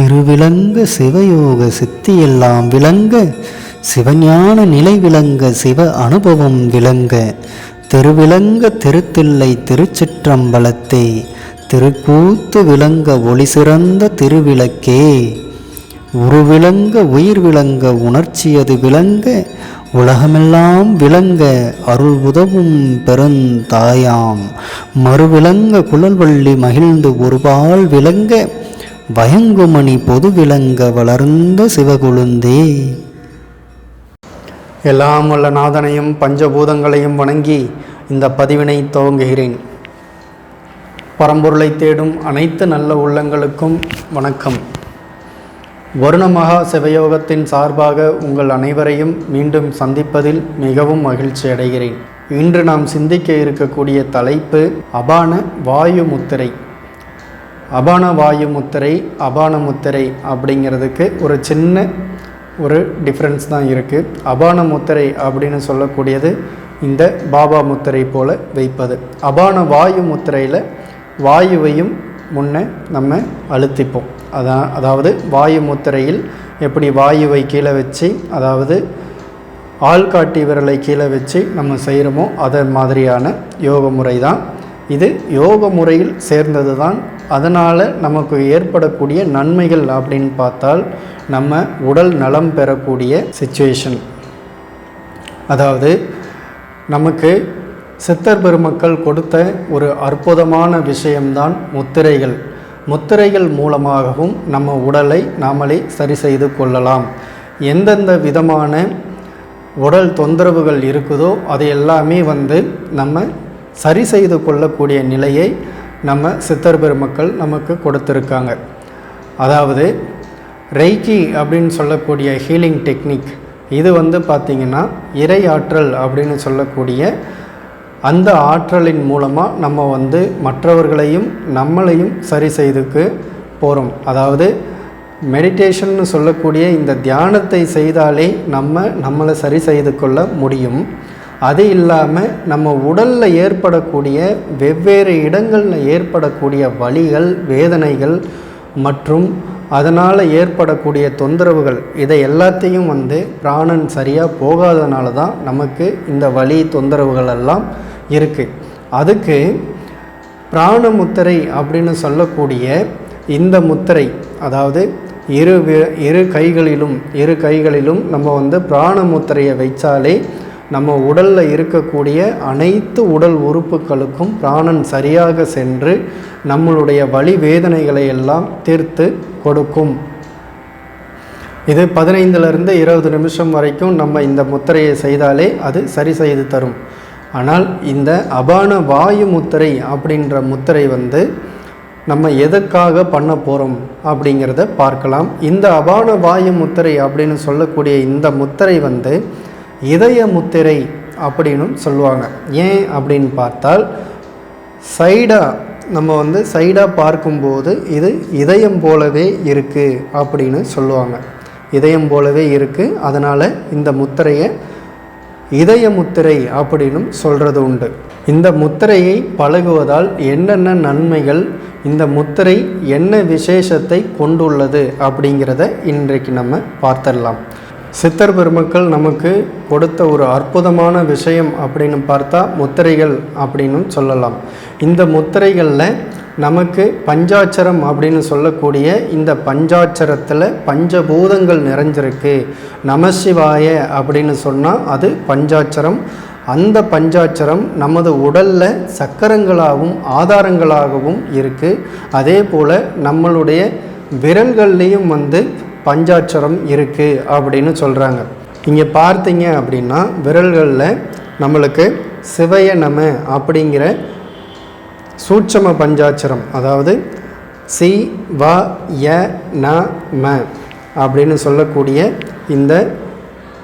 திருவிளங்க சிவயோக சித்தியெல்லாம் விளங்க சிவஞான நிலை விளங்க சிவ அனுபவம் விளங்க. திருவிளங்க திருத்தில்லை திருச்சிற்றம்பலத்தே திருக்கூத்து விளங்க ஒளி சிறந்த திருவிளக்கே. உருவிளங்க உயிர் விளங்க உணர்ச்சியது விளங்க உலகமெல்லாம் விளங்க அருள் உதவும் பெருந்தாயாம். மறுவிளங்க குழல்வள்ளி மகிழ்ந்து ஒருபால் விளங்க வயங்குமணி பொது விளங்க வளர்ந்த சிவகுழுந்தே. எல்லாம் வல்ல நாதனையும் பஞ்சபூதங்களையும் வணங்கி இந்த பதிவினை துவங்குகிறேன். பரம்பொருளை தேடும் அனைத்து நல்ல உள்ளங்களுக்கும் வணக்கம். வருணமகா சிவயோகத்தின் சார்பாக உங்கள் அனைவரையும் மீண்டும் சந்திப்பதில் மிகவும் மகிழ்ச்சி அடைகிறேன். இன்று நாம் சிந்திக்க இருக்கக்கூடிய தலைப்பு அபான வாயு முத்திரை. அபான வாயு முத்திரை அபான முத்திரை அப்படிங்கிறதுக்கு ஒரு சின்ன ஒரு டிஃப்ரென்ஸ் தான் இருக்குது அபான முத்திரை அப்படின்னு சொல்லக்கூடியது இந்த பாபா முத்திரை போல் வைப்பது. அபான வாயு முத்திரையில் வாயுவையும் முன்னே நம்ம அழுத்திப்போம். அதான் அதாவது வாயு முத்திரையில் எப்படி வாயுவை கீழே வச்சு அதாவது ஆள்காட்டி விரலை கீழே வச்சு நம்ம செய்கிறோமோ அதை மாதிரியான யோக முறை தான். இது யோக முறையில் சேர்ந்தது தான் அதனால் நமக்கு ஏற்படக்கூடிய நன்மைகள் அப்படின்னு பார்த்தால் நம்ம உடல் நலம் பெறக்கூடிய சுச்சுவேஷன் அதாவது நமக்கு சித்தர் பெருமக்கள் கொடுத்த ஒரு அற்புதமான விஷயம்தான் முத்திரைகள். முத்திரைகள் மூலமாகவும் நம்ம உடலை நாமளே சரி செய்து கொள்ளலாம். எந்தெந்த விதமான உடல் தொந்தரவுகள் இருக்குதோ அது எல்லாமே வந்து நம்ம சரி செய்து கொள்ளக்கூடிய நிலையை நம்ம சித்தர் பெருமக்கள் நமக்கு கொடுத்துருக்காங்க. அதாவது ரெய்கி அப்படின்னு சொல்லக்கூடிய ஹீலிங் டெக்னிக் இது வந்து பார்த்திங்கன்னா இறை ஆற்றல் அப்படின்னு சொல்லக்கூடிய அந்த ஆற்றலின் மூலமாக நம்ம வந்து மற்றவர்களையும் நம்மளையும் சரி செய்துக்கு போகிறோம் அதாவது மெடிடேஷன்னு சொல்லக்கூடிய இந்த தியானத்தை செய்தாலே நம்ம நம்மளை சரி செய்து கொள்ள முடியும். அது இல்லாமல் நம்ம உடலில் ஏற்படக்கூடிய வெவ்வேறு இடங்களில் ஏற்படக்கூடிய வலிகள் வேதனைகள் மற்றும் அதனால் ஏற்படக்கூடிய தொந்தரவுகள் இதை எல்லாத்தையும் வந்து பிராணன் சரியாக போகாதனால தான் நமக்கு இந்த வலி தொந்தரவுகள் எல்லாம் இருக்குது அதுக்கு பிராண முத்திரை அப்படின்னு சொல்லக்கூடிய இந்த முத்திரை அதாவது இரு இரு கைகளிலும் இரு கைகளிலும் நம்ம வந்து பிராண முத்திரையை வைச்சாலே நம்ம உடலில் இருக்கக்கூடிய அனைத்து உடல் உறுப்புகளுக்கும் பிராணன் சரியாக சென்று நம்மளுடைய வலி வேதனைகளை எல்லாம் தீர்த்து கொடுக்கும். இது பதினைந்துலேருந்து இருபது நிமிஷம் வரைக்கும் நம்ம இந்த முத்திரையை செய்தாலே அது சரி செய்து தரும். ஆனால் இந்த அபான வாயு முத்திரை அப்படின்ற முத்திரை வந்து நம்ம எதற்காக பண்ண போகிறோம் அப்படிங்கிறத பார்க்கலாம். இந்த அபான வாயு முத்திரை அப்படின்னு சொல்லக்கூடிய இந்த முத்திரை வந்து இதய முத்திரை அப்படின்னு சொல்லுவாங்க. ஏன் அப்படின்னு பார்த்தால் சைடாக நம்ம வந்து சைடாக பார்க்கும்போது இது இதயம் போலவே இருக்குது அப்படின்னு சொல்லுவாங்க. இதயம் போலவே இருக்குது அதனால் இந்த முத்திரையை இதய முத்திரை அப்படின்னு சொல்கிறது உண்டு. இந்த முத்திரையை பழகுவதால் என்னென்ன நன்மைகள் இந்த முத்திரை என்ன விசேஷத்தை கொண்டுள்ளது அப்படிங்கிறத இன்றைக்கு நம்ம பார்த்துடலாம். சித்தர் பெருமக்கள் நமக்கு கொடுத்த ஒரு அற்புதமான விஷயம் அப்படின்னு பார்த்தா முத்திரைகள் அப்படின்னு சொல்லலாம். இந்த முத்திரைகளில் நமக்கு பஞ்சாட்சரம் அப்படின்னு சொல்லக்கூடிய இந்த பஞ்சாட்சரத்தில் பஞ்சபூதங்கள் நிறைஞ்சிருக்கு. நமசிவாய அப்படின்னு சொன்னால் அது பஞ்சாட்சரம். அந்த பஞ்சாட்சரம் நமது உடலில் சக்கரங்களாகவும் ஆதாரங்களாகவும் இருக்குது அதே போல் நம்மளுடைய விரல்கள்லேயும் வந்து பஞ்சாட்சரம் இருக்குது அப்படின்னு சொல்கிறாங்க இங்கே பார்த்தீங்க அப்படின்னா விரல்களில் நம்மளுக்கு சிவய நம அப்படிங்கிற சூட்சம பஞ்சாட்சரம் அதாவது சி வ ய ந ம அப்படின்னு சொல்லக்கூடிய இந்த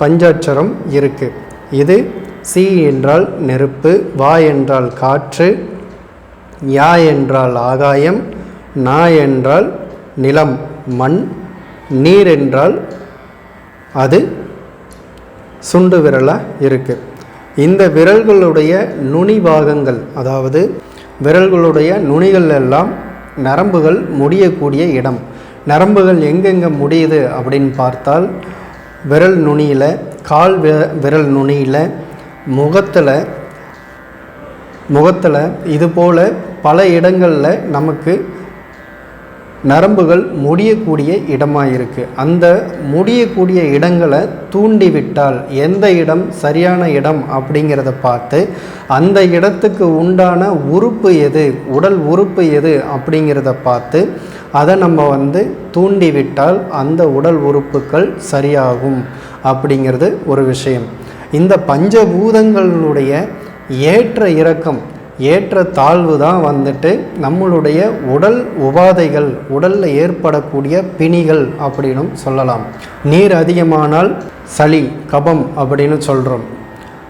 பஞ்சாட்சரம் இருக்குது இது சி என்றால் நெருப்பு வா என்றால் காற்று யா என்றால் ஆகாயம் நா என்றால் நிலம் மண் நீர் என்றால் அது சுண்டு விரலாக இருக்குது இந்த விரல்களுடைய நுனி பாகங்கள் அதாவது விரல்களுடைய நுனிகள் எல்லாம் நரம்புகள் முடியக்கூடிய இடம். நரம்புகள் எங்கெங்கே முடியுது அப்படின்னு பார்த்தால் விரல் நுனியில் கால் விரல் நுனியில் முகத்தில் முகத்தில் இது போல் பல இடங்களில் நமக்கு நரம்புகள் முடியக்கூடிய இடமாக இருக்குது அந்த முடியக்கூடிய இடங்களை தூண்டிவிட்டால் எந்த இடம் சரியான இடம் அப்படிங்கிறத பார்த்து அந்த இடத்துக்கு உண்டான உறுப்பு எது உடல் உறுப்பு எது அப்படிங்கிறத பார்த்து அதை நம்ம வந்து தூண்டிவிட்டால் அந்த உடல் உறுப்புகள் சரியாகும் அப்படிங்கிறது ஒரு விஷயம். இந்த பஞ்சபூதங்களுடைய ஏற்ற இறக்கம் ஏற்ற தாழ்வு தான் வந்துட்டு நம்மளுடைய உடல் உபாதைகள் உடலில் ஏற்படக்கூடிய பிணிகள் அப்படின்னும் சொல்லலாம். நீர் அதிகமானால் சளி கபம் அப்படின்னு சொல்கிறோம்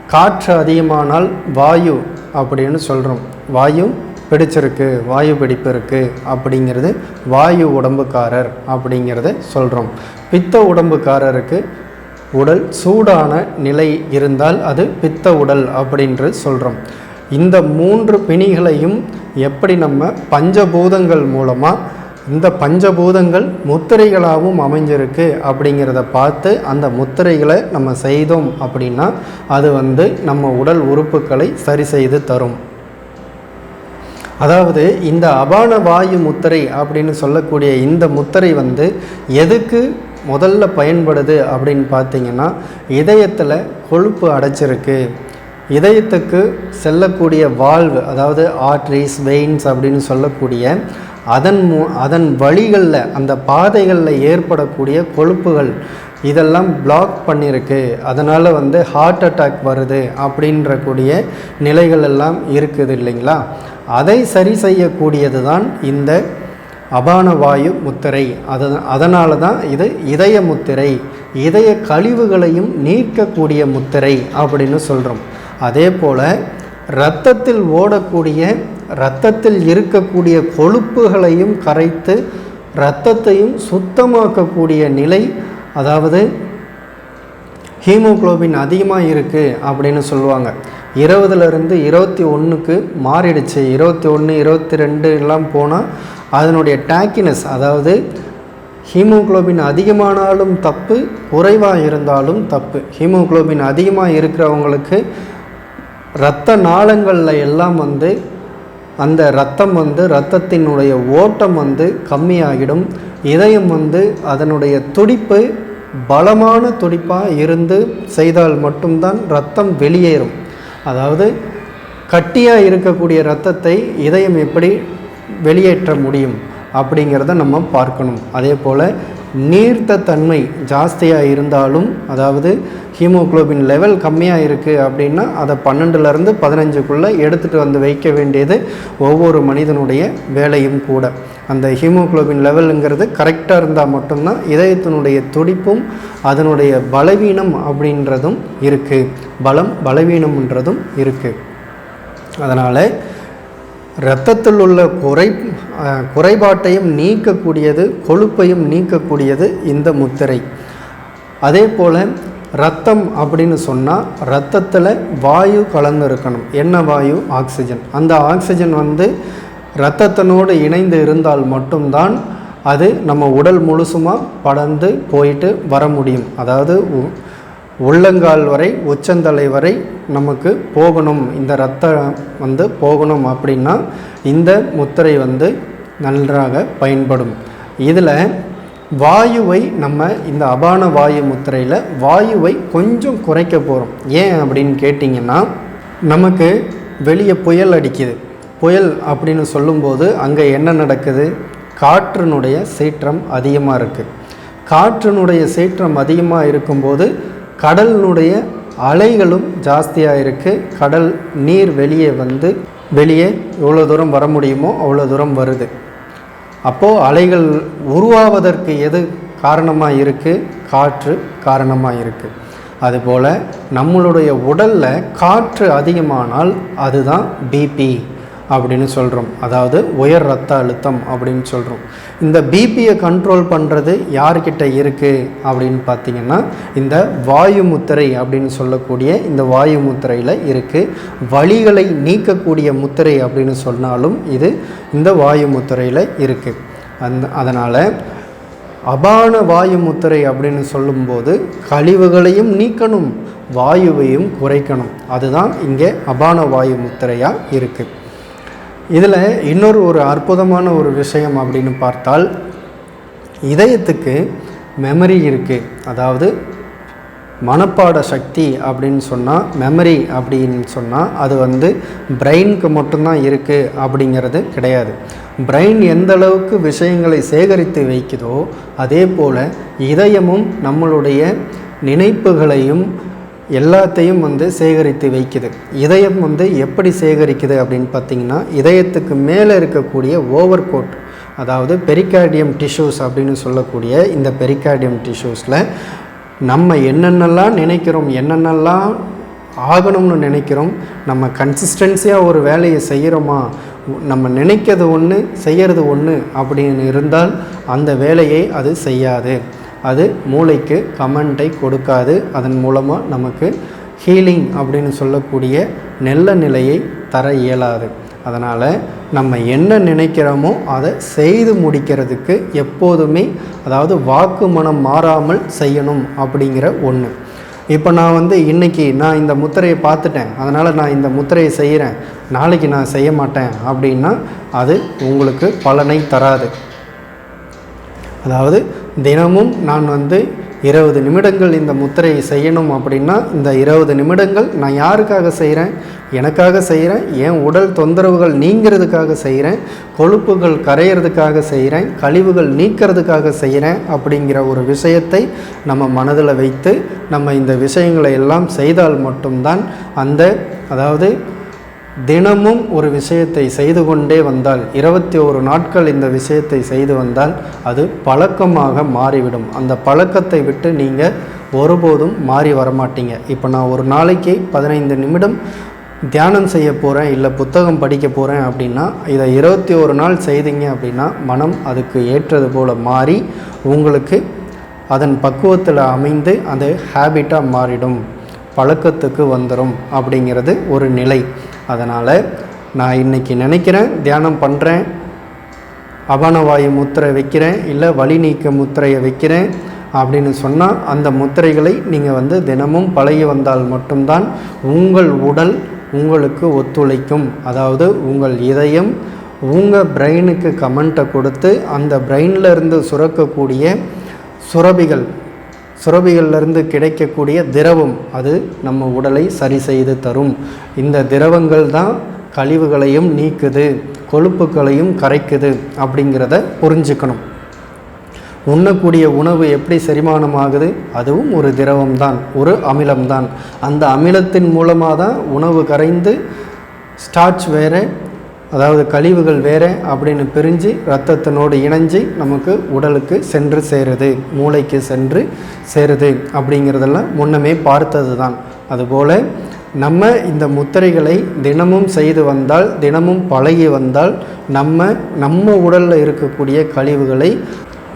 காற்று அதிகமானால் வாயு அப்படின்னு சொல்கிறோம் வாயு பிடிச்சிருக்கு வாயு பிடிப்பு இருக்குது அப்படிங்கிறது வாயு உடம்புக்காரர் அப்படிங்கிறத சொல்கிறோம் பித்த உடம்புக்காரருக்கு உடல் சூடான நிலை இருந்தால் அது பித்த உடல் அப்படின்று சொல்கிறோம் இந்த மூன்று பிணிகளையும் எப்படி நம்ம பஞ்சபூதங்கள் மூலமாக இந்த பஞ்சபூதங்கள் முத்திரைகளாகவும் அமைஞ்சிருக்கு அப்படிங்கிறத பார்த்து அந்த முத்திரைகளை நம்ம செய்தோம் அப்படின்னா அது வந்து நம்ம உடல் உறுப்புகளை சரி செய்து தரும். அதாவது இந்த அபான வாயு முத்திரை அப்படின்னு சொல்லக்கூடிய இந்த முத்திரை வந்து எதுக்கு முதல்ல பயன்படுது அப்படின்னு பார்த்தீங்கன்னா இதயத்தில் கொழுப்பு அடைச்சிருக்கு. இதயத்துக்கு செல்லக்கூடிய வால்வு அதாவது ஆர்ட்ரிஸ் வெயின்ஸ் அப்படின்னு சொல்லக்கூடிய அதன் மூ அதன் வழிகளில் அந்த பாதைகளில் ஏற்படக்கூடிய கொழுப்புகள் இதெல்லாம் பிளாக் பண்ணியிருக்கு அதனால் வந்து ஹார்ட் அட்டாக் வருது அப்படின்ற கூடிய நிலைகள் எல்லாம் இருக்குது இல்லைங்களா? அதை சரி செய்யக்கூடியது தான் இந்த அபான வாயு முத்திரை. அது அதனால தான் இது இதய முத்திரை. இதய கழிவுகளையும் நீக்கக்கூடிய முத்திரை அப்படின்னு சொல்கிறோம் அதே போல் இரத்தத்தில் ஓடக்கூடிய இரத்தத்தில் இருக்கக்கூடிய கொழுப்புகளையும் கரைத்து இரத்தத்தையும் சுத்தமாக்கக்கூடிய நிலை அதாவது ஹீமோகுளோபின் அதிகமாக இருக்குது அப்படின்னு சொல்லுவாங்க. இருபதுலேருந்து இருபத்தி ஒன்றுக்கு மாறிடுச்சு. இருபத்தி ஒன்று இருபத்தி ரெண்டு எல்லாம் போனால் அதனுடைய டேக்கினஸ் அதாவது ஹீமோகுளோபின் அதிகமானாலும் தப்பு குறைவாக இருந்தாலும் தப்பு. ஹீமோகுளோபின் அதிகமாக இருக்கிறவங்களுக்கு இரத்த நாளங்களில் எல்லாம் வந்து அந்த ரத்தம் வந்து இரத்தத்தினுடைய ஓட்டம் வந்து கம்மியாகிடும். இதயம் வந்து அதனுடைய துடிப்பு பலமான துடிப்பாக இருந்து செய்தால் மட்டும்தான் ரத்தம் வெளியேறும். அதாவது கட்டியாக இருக்கக்கூடிய இரத்தத்தை இதயம் எப்படி வெளியேற்ற முடியும் அப்படிங்கிறத நம்ம பார்க்கணும். அதே போல் நீர்த்த தன்மை ஜாஸ்தியாக இருந்தாலும் அதாவது ஹீமோகுளோபின் லெவல் கம்மியாக இருக்குது அப்படின்னா அதை பன்னெண்டுலேருந்து பதினஞ்சுக்குள்ளே எடுத்துகிட்டு வந்து வைக்க வேண்டியது ஒவ்வொரு மனிதனுடைய வேலையும் கூட. அந்த ஹீமோகுளோபின் லெவலுங்கிறது கரெக்டாக இருந்தால் மட்டும்தான் இதயத்தினுடைய துடிப்பும் அதனுடைய பலவீனம் அப்படின்றதும் இருக்குது பலம் பலவீனம்ன்றதும் இருக்குது அதனால் இரத்தத்தில் உள்ள குறை குறைபாட்டையும் நீக்கக்கூடியது கொழுப்பையும் நீக்கக்கூடியது இந்த முத்திரை. அதே போல் ரத்தம் அப்படின்னு சொன்னால் ரத்தத்தில் வாயு கலந்து இருக்கணும் என்ன வாயு? ஆக்சிஜன். அந்த ஆக்சிஜன் வந்து இரத்தத்தினோடு இணைந்து இருந்தால் மட்டும்தான் அது நம்ம உடல் முழுசுமாக படர்ந்து போயிட்டு வர முடியும். அதாவது உ- உள்ளங்கால் வரை உச்சந்தலை வரை நமக்கு போகணும். இந்த ரத்தம் வந்து போகணும் அப்படின்னா இந்த முத்திரை வந்து நன்றாக பயன்படும். இதில் வாயுவை நம்ம இந்த அபான வாயு முத்திரையில் வாயுவை கொஞ்சம் குறைக்க போகிறோம் ஏன் அப்படின்னு கேட்டிங்கன்னா நமக்கு வெளியே புயல் அடிக்குது. புயல் அப்படின்னு சொல்லும்போது அங்கே என்ன நடக்குது? காற்றினுடைய சீற்றம் அதிகமாக இருக்குது காற்றினுடைய சீற்றம் அதிகமாக இருக்கும்போது கடலினுடைய அலைகளும் ஜாஸ்தியாக இருக்குது கடல் நீர் வெளியே வந்து வெளியே எவ்வளோ தூரம் வர முடியுமோ அவ்வளோ தூரம் வருது. அப்போது அலைகள் உருவாவதற்கு எது காரணமாக இருக்குது காற்று காரணமாக இருக்குது அதுபோல் நம்மளுடைய உடலில் காற்று அதிகமானால் அதுதான் பிபி அப்படின்னு சொல்கிறோம் அதாவது உயர் ரத்த அழுத்தம் அப்படின்னு சொல்கிறோம் இந்த பிபியை கண்ட்ரோல் பண்ணுறது யார்கிட்ட இருக்குது அப்படின்னு பார்த்தீங்கன்னா இந்த வாயு முத்திரை அப்படின்னு சொல்லக்கூடிய இந்த வாயு முத்திரையில் இருக்குது வழிகளை நீக்கக்கூடிய முத்திரை அப்படின்னு சொன்னாலும் இது இந்த வாயு முத்திரையில் இருக்குது அந்த அதனால் அபான வாயு முத்திரை அப்படின்னு சொல்லும்போது கழிவுகளையும் நீக்கணும் வாயுவையும் குறைக்கணும். அதுதான் இங்கே அபான வாயு முத்திரையாக இருக்குது இதில் இன்னொரு ஒரு அற்புதமான ஒரு விஷயம் அப்படின்னு பார்த்தால் இதயத்துக்கு மெமரி இருக்குது அதாவது மனப்பாட சக்தி அப்படின்னு சொன்னால் மெமரி அப்படின்னு சொன்னால் அது வந்து பிரெயினுக்கு மட்டும்தான் இருக்குது அப்படிங்கிறது கிடையாது. பிரெயின் எந்த அளவுக்கு விஷயங்களை சேகரித்து வைக்குதோ அதே போல் இதயமும் நம்மளுடைய நினைப்புகளையும் எல்லாத்தையும் வந்து சேகரித்து வைக்குது. இதயம் வந்து எப்படி சேகரிக்குது அப்படின்னு பார்த்தீங்கன்னா இதயத்துக்கு மேலே இருக்கக்கூடிய ஓவர் கோட் அதாவது பெரிகார்டியம் டிஷ்யூஸ் அப்படின்னு சொல்லக்கூடிய இந்த பெரிகார்டியம் டிஷ்யூஸில் நம்ம என்னென்னலாம் நினைக்கிறோம் என்னென்னலாம் ஆகணும்னு நினைக்கிறோம் நம்ம கன்சிஸ்டன்சியாக ஒரு வேலையை செய்கிறோமா நம்ம நினைக்கிறது ஒன்று செய்கிறது ஒன்று அப்படின்னு இருந்தால் அந்த வேலையை அது செய்யாது. அது மூளைக்கு கமெண்ட்டை கொடுக்காது. அதன் மூலமாக நமக்கு ஹீலிங் அப்படின்னு சொல்லக்கூடிய நல்ல நிலையை தர இயலாது. அதனால் நம்ம என்ன நினைக்கிறோமோ அதை செய்து முடிக்கிறதுக்கு எப்போதுமே அதாவது வாக்கு மனம் மாறாமல் செய்யணும் அப்படிங்கிற ஒன்று இப்போ நான் வந்து இன்றைக்கி நான் இந்த முத்திரையை பார்த்துட்டேன். அதனால் நான் இந்த முத்திரையை செய்கிறேன் நாளைக்கு நான் செய்ய மாட்டேன் அப்படின்னா அது உங்களுக்கு பலனை தராது. அதாவது தினமும் நான் வந்து இருபது நிமிடங்கள் இந்த முத்திரையை செய்யணும் அப்படின்னா இந்த இருபது நிமிடங்கள் நான் யாருக்காக செய்கிறேன் எனக்காக செய்கிறேன் என் உடல் தொந்தரவுகள் நீங்கிறதுக்காக செய்கிறேன் கொழுப்புகள் கரையிறதுக்காக செய்கிறேன் கழிவுகள் நீக்கிறதுக்காக செய்கிறேன் அப்படிங்கிற ஒரு விஷயத்தை நம்ம மனதில் வைத்து நம்ம இந்த விஷயங்களை எல்லாம் செய்தால் மட்டும்தான் அந்த அதாவது தினமும் ஒரு விஷயத்தை செய்து கொண்டே வந்தால் இருபத்தி ஒரு நாட்கள் இந்த விஷயத்தை செய்து வந்தால் அது பழக்கமாக மாறிவிடும். அந்த பழக்கத்தை விட்டு நீங்கள் ஒருபோதும் மாறி வரமாட்டீங்க. இப்போ நான் ஒரு நாளைக்கு பதினைந்து நிமிடம் தியானம் செய்ய போகிறேன் இல்லை புத்தகம் படிக்க போகிறேன் அப்படின்னா இதை இருபத்தி ஒரு நாள் செய்தீங்க அப்படின்னா மனம் அதுக்கு ஏற்றது போல் மாறி உங்களுக்கு அதன் பக்குவத்தில் அமைந்து அது ஹேபிட்டாக மாறிடும். பழக்கத்துக்கு வந்துடும் அப்படிங்கிறது ஒரு நிலை. அதனால் நான் இன்றைக்கி நினைக்கிறேன் தியானம் பண்ணுறேன் அபானவாயு முத்திரை வைக்கிறேன் இல்லை வழி நீக்க முத்திரையை வைக்கிறேன் அப்படின்னு சொன்னால் அந்த முத்திரைகளை நீங்கள் வந்து தினமும் பழகி வந்தால் மட்டும்தான் உங்கள் உடல் உங்களுக்கு ஒத்துழைக்கும். அதாவது உங்கள் இதயம் உங்கள் பிரெயினுக்கு கமெண்ட்டை கொடுத்து அந்த பிரெயினில் இருந்து சுரக்கக்கூடிய சுரபிகள் சுரபிகளிலிருந்து கிடைக்கக்கூடிய திரவம் அது நம்ம உடலை சரி செய்து தரும். இந்த திரவங்கள் தான் கழிவுகளையும் நீக்குது கொழுப்புகளையும் கரைக்குது அப்படிங்கிறத புரிஞ்சுக்கணும். உண்ணக்கூடிய உணவு எப்படி செரிமானமாகுது? அதுவும் ஒரு திரவம்தான் ஒரு அமிலம்தான் அந்த அமிலத்தின் மூலமாக தான் உணவு கரைந்து ஸ்டார்ச் வேறு அதாவது கழிவுகள் வேறு அப்படின்னு பிரிஞ்சு ரத்தத்தினோடு இணைஞ்சு நமக்கு உடலுக்கு சென்று சேருது மூளைக்கு சென்று சேருது அப்படிங்கிறதெல்லாம் முன்னமே பார்த்தது தான் அதுபோல் நம்ம இந்த முத்திரைகளை தினமும் செய்து வந்தால் தினமும் பழகி வந்தால் நம்ம நம்ம உடலில் இருக்கக்கூடிய கழிவுகளை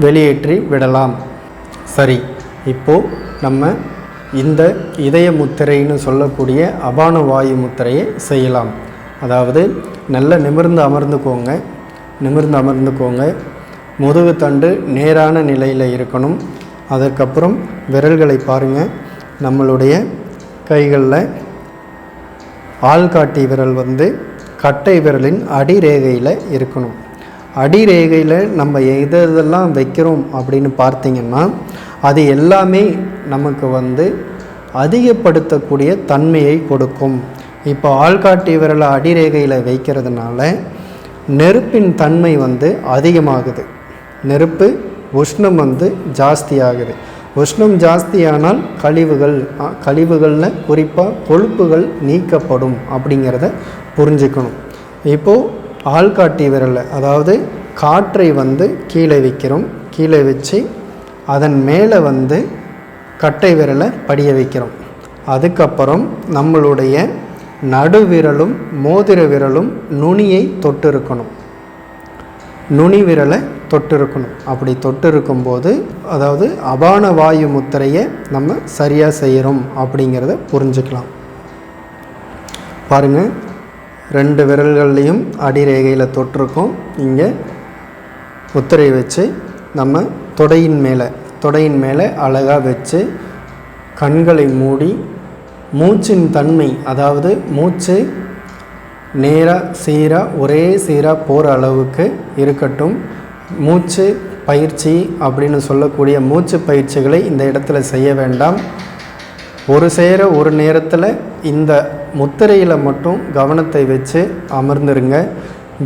வெளியேற்றி விடலாம். சரி இப்போது நம்ம இந்த இதய முத்திரைன்னு சொல்லக்கூடிய அபான வாயு முத்திரையை செய்யலாம். அதாவது நல்ல நிமிர்ந்து அமர்ந்துக்கோங்க. நிமிர்ந்து அமர்ந்துக்கோங்க. முதுகு தண்டு நேரான நிலையில் இருக்கணும். அதற்கப்புறம் விரல்களை பாருங்கள் நம்மளுடைய கைகளில் ஆள்காட்டி விரல் வந்து கட்டை விரலின் அடிரேகையில் இருக்கணும். அடிரேகையில் நம்ம எது இதெல்லாம் வைக்கிறோம் அப்படின்னு பார்த்தீங்கன்னா அது எல்லாமே நமக்கு வந்து அதிகப்படுத்தக்கூடிய தன்மையை கொடுக்கும். இப்போ ஆள்காட்டி விரலை அடிரேகையில் வைக்கிறதுனால நெருப்பின் தன்மை வந்து அதிகமாகுது. நெருப்பு உஷ்ணம் வந்து ஜாஸ்தியாகுது. உஷ்ணம் ஜாஸ்தியானால் கழிவுகள் கழிவுகளில் குறிப்பாக கொழுப்புகள் நீக்கப்படும் அப்படிங்கிறத புரிஞ்சுக்கணும். இப்போது ஆள்காட்டி விரலை அதாவது காற்றை வந்து கீழே வைக்கிறோம். கீழே வச்சு அதன் மேலே வந்து கட்டை விரலை படிய வைக்கிறோம். அதுக்கப்புறம் நம்மளுடைய நடுவிரலும் மோதிர விரலும் நுனியை தொட்டு இருக்கணும் நுனி விரலை தொட்டு இருக்கணும் அப்படி தொட்டு இருக்கும்போது அதாவது அபான வாயு முத்திரையை நம்ம சரியாக செய்கிறோம் அப்படிங்கிறத புரிஞ்சுக்கலாம். பாருங்கள் ரெண்டு விரல்கள்லேயும் அடிரேகையில் தொட்டிருக்கோம். இங்கே முத்திரை வச்சு நம்ம தொடையின் மேலே தொடையின் மேலே அழகாக வச்சு கண்களை மூடி மூச்சின் தன்மை அதாவது மூச்சு நேராக சீராக ஒரே சீராக போகிற அளவுக்கு இருக்கட்டும். மூச்சு பயிற்சி அப்படின்னு சொல்லக்கூடிய மூச்சு பயிற்சிகளை இந்த இடத்துல செய்ய வேண்டாம். ஒரு சேர ஒரு நேரத்தில் இந்த முத்திரையில் மட்டும் கவனத்தை வச்சு அமர்ந்துருங்க.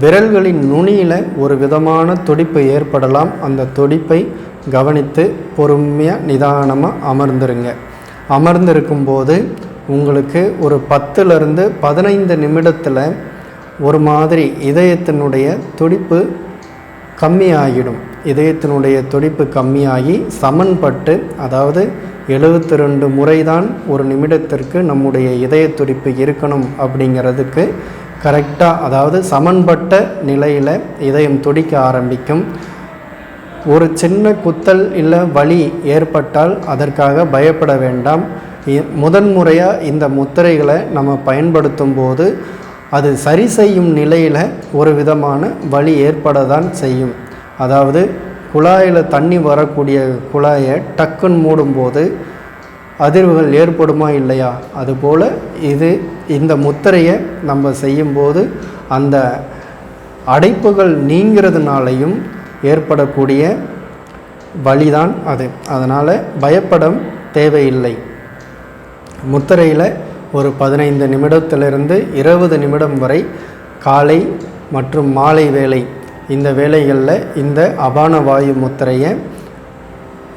விரல்களின் நுனியில் ஒரு விதமான துடிப்பு ஏற்படலாம். அந்த துடிப்பை கவனித்து பொறுமையாக நிதானமாக அமர்ந்துருங்க. அமர்ந்திருக்கும்போது உங்களுக்கு ஒரு பத்துலேருந்து பதினைந்து நிமிடத்தில் ஒரு மாதிரி இதயத்தினுடைய துடிப்பு கம்மியாகிடும். இதயத்தினுடைய துடிப்பு கம்மியாகி சமன்பட்டு அதாவது எழுபத்தி ரெண்டு முறைதான் ஒரு நிமிடத்திற்கு நம்முடைய இதய துடிப்பு இருக்கணும் அப்படிங்கிறதுக்கு கரெக்டாக அதாவது சமன்பட்ட நிலையில் இதயம் துடிக்க ஆரம்பிக்கும். ஒரு சின்ன குத்தல் இல்லை வலி ஏற்பட்டால் அதற்காக பயப்பட வேண்டாம். முதன்முறையாக இந்த முத்திரைகளை நம்ம பயன்படுத்தும் போது அது சரி செய்யும் நிலையில் ஒரு விதமான வலி ஏற்பட தான் செய்யும். அதாவது குழாயில் தண்ணி வரக்கூடிய குழாயை டக்குன்னு மூடும்போது அதிர்வுகள் ஏற்படுமா இல்லையா? அதுபோல் இது இந்த முத்திரையை நம்ம செய்யும்போது அந்த அடைப்புகள் நீங்கிறதுனாலையும் ஏற்படக்கூடிய வழிதான் அது. அதனால் பயப்படம் தேவையில்லை. முத்திரையில் ஒரு பதினைந்து நிமிடத்திலிருந்து இருபது நிமிடம் வரை காலை மற்றும் மாலை வேலை. இந்த வேலைகளில் இந்த அபான வாயு முத்திரையை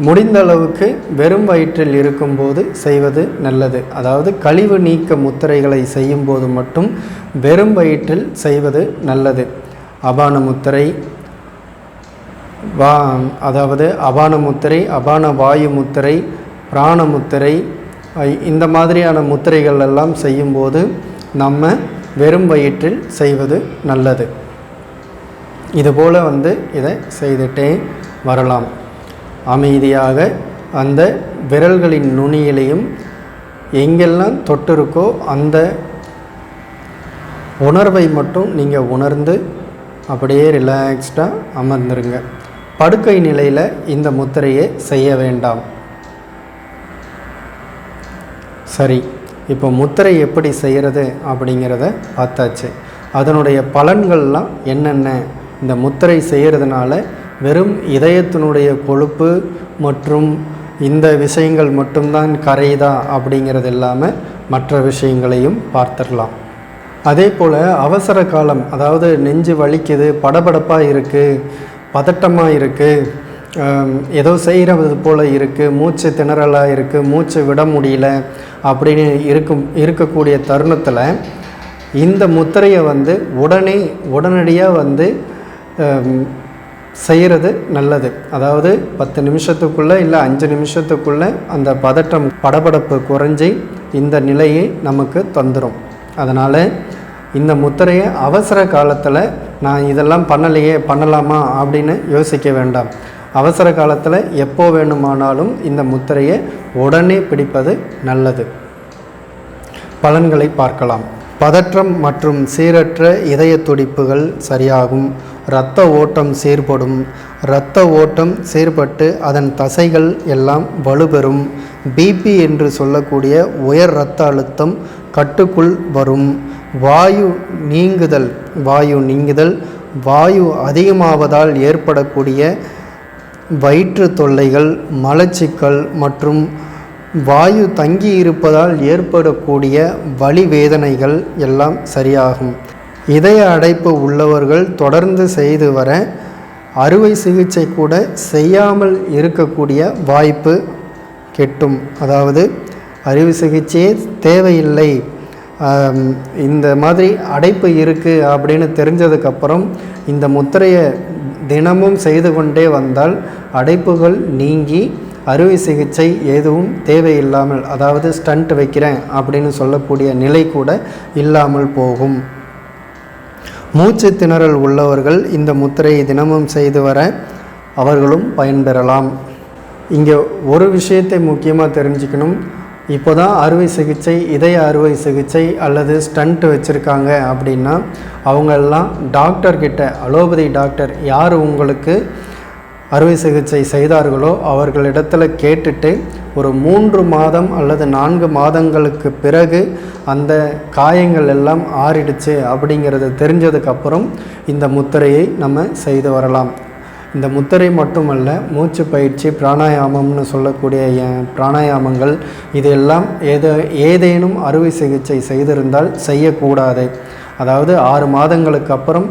முடிந்த அளவுக்கு வெறும் வயிற்றில் இருக்கும்போது செய்வது நல்லது. அதாவது கழிவு நீக்க முத்திரைகளை செய்யும்போது மட்டும் வெறும் வயிற்றில் செய்வது நல்லது. அபான முத்திரை வா அதாவது அபான முத்திரை அபான வாயு முத்திரை பிராண முத்திரை இந்த மாதிரியான முத்திரைகள் எல்லாம் செய்யும்போது நம்ம வெறும் வயிற்றில் செய்வது நல்லது. இதுபோல் வந்து இதை செய்துட்டே வரலாம். அமைதியாக அந்த விரல்களின் நுனியிலையும் எங்கெல்லாம் தொட்டிருக்கோ அந்த உணர்வை மட்டும் நீங்கள் உணர்ந்து அப்படியே ரிலாக்ஸ்டாக அமர்ந்துருங்க. படுக்கை நிலையில் இந்த முத்திரையை செய்ய வேண்டாம். சரி இப்போ முத்திரை எப்படி செய்கிறது அப்படிங்கிறத பார்த்தாச்சு. அதனுடைய பலன்கள்லாம் என்னென்ன? இந்த முத்திரை செய்கிறதுனால வெறும் இதயத்தினுடைய கொழுப்பு மற்றும் இந்த விஷயங்கள் மட்டும்தான் கரையுதா அப்படிங்கிறது இல்லாமல் மற்ற விஷயங்களையும் பார்த்துடலாம். அதே போல் அவசர காலம் அதாவது நெஞ்சு வலிக்குது படபடப்பாக இருக்குது பதட்டமாக இருக்குது ஏதோ செய்கிறது போல் இருக்குது மூச்சு திணறலாக இருக்குது மூச்சு விட முடியல அப்படின்னு இருக்கும் இருக்கக்கூடிய தருணத்தில் இந்த முத்திரையை வந்து உடனே உடனடியாக வந்து செய்கிறது நல்லது. அதாவது பத்து நிமிஷத்துக்குள்ளே இல்லை அஞ்சு நிமிஷத்துக்குள்ளே அந்த பதட்டம் படபடப்பு குறைஞ்சி இந்த நிலையை நமக்கு தந்துடும் அதனால் இந்த முத்திரையை அவசர காலத்தில் நான் இதெல்லாம் பண்ணலையே பண்ணலாமா அப்படின்னு யோசிக்க வேண்டாம். அவசர காலத்தில் எப்போ வேணுமானாலும் இந்த முத்திரையை உடனே பிடிப்பது நல்லது. பலன்களை பார்க்கலாம். பதற்றம் மற்றும் சீரற்ற இதய துடிப்புகள் சரியாகும். இரத்த ஓட்டம் சீர்படும். இரத்த ஓட்டம் சீர்பட்டு அதன் தசைகள் எல்லாம் வலுப்பெறும் பிபி என்று சொல்லக்கூடிய உயர் இரத்த அழுத்தம் கட்டுக்குள் வரும். வாயு நீங்குதல் வாயு நீங்குதல் வாயு அதிகமாவதால் ஏற்படக்கூடிய வயிற்று தொல்லைகள் மலச்சிக்கல் மற்றும் வாயு தங்கி இருப்பதால் ஏற்படக்கூடிய வலி வேதனைகள் எல்லாம் சரியாகும். இதய அடைப்பு உள்ளவர்கள் தொடர்ந்து செய்து வர அறுவை சிகிச்சை கூட செய்யாமல் இருக்கக்கூடிய வாய்ப்பு கெட்டும். அதாவது அறுவை சிகிச்சையே தேவையில்லை. இந்த மாதிரி அடைப்பு இருக்குது அப்படின்னு தெரிஞ்சதுக்கப்புறம் இந்த முத்திரையை தினமும் செய்து கொண்டே வந்தால் அடைப்புகள் நீங்கி அறுவை சிகிச்சை எதுவும் தேவையில்லாமல் அதாவது ஸ்டண்ட் வைக்கிறேன் அப்படின்னு சொல்லக்கூடிய நிலை கூட இல்லாமல் போகும். மூச்சு திணறல் உள்ளவர்கள் இந்த முத்திரையை தினமும் செய்து வர அவர்களும் பயன்பெறலாம். இங்கே ஒரு விஷயத்தை முக்கியமாக தெரிஞ்சுக்கணும். இப்போ தான் அறுவை சிகிச்சை இதய அறுவை சிகிச்சை அல்லது ஸ்டண்ட் வச்சுருக்காங்க அப்படின்னா அவங்கெல்லாம் டாக்டர்கிட்ட அலோபதி டாக்டர் யார் உங்களுக்கு அறுவை சிகிச்சை செய்தார்களோ அவர்களிடத்தில் கேட்டுட்டு ஒரு மூன்று மாதம் அல்லது நான்கு மாதங்களுக்கு பிறகு அந்த காயங்கள் எல்லாம் ஆறிடுச்சு அப்படிங்கிறது தெரிஞ்சதுக்கப்புறம் இந்த முத்திரையை நம்ம செய்து வரலாம். இந்த முத்திரை மட்டுமல்ல மூச்சு பயிற்சி பிராணாயாமம்னு சொல்லக்கூடிய பிராணாயாமங்கள் இதெல்லாம் ஏதோ ஏதேனும் அறுவை சிகிச்சை செய்திருந்தால் செய்யக்கூடாது. அதாவது ஆறு மாதங்களுக்கு அப்புறம்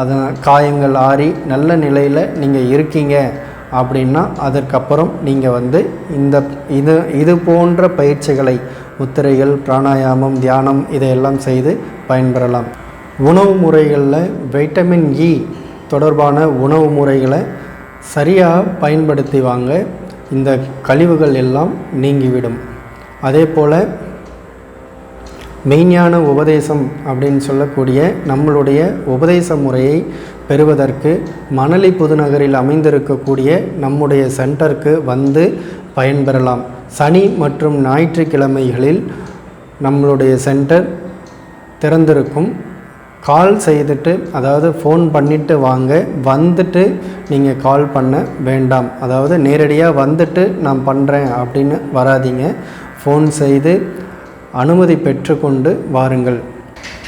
அது காயங்கள் ஆறி நல்ல நிலையில் நீங்கள் இருக்கீங்க அப்படின்னா அதற்கப்புறம் நீங்கள் வந்து இந்த இது இது போன்ற பயிற்சிகளை முத்திரைகள் பிராணாயாமம் தியானம் இதையெல்லாம் செய்து பயன்பெறலாம். உணவு முறைகளில் வைட்டமின் இ தொடர்பான உணவு முறைகளை சரியாக பயன்படுத்தி வாங்க இந்த கழிவுகள் எல்லாம் நீங்கிவிடும். அதே போல் மெய்ஞான உபதேசம் அப்படின்னு சொல்லக்கூடிய நம்மளுடைய உபதேச முறையை பெறுவதற்கு மணலி புதுநகரில் அமைந்திருக்கக்கூடிய நம்முடைய சென்டருக்கு வந்து பயன்பெறலாம். சனி மற்றும் ஞாயிற்றுக்கிழமைகளில் நம்மளுடைய சென்டர் திறந்திருக்கும். கால் செய்துட்டு அதாவது ஃபோன் பண்ணிவிட்டு வாங்க வந்துட்டு நீங்கள் கால் பண்ண வேண்டாம். அதாவது நேரடியாக வந்துட்டு நான் பண்ணுறேன் அப்படின்னு வராதீங்க. ஃபோன் செய்து அனுமதி பெற்றுக்கொண்டு வாருங்கள்.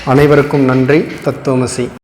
அனைவருக்கும் நன்றி. தத்துவமசி.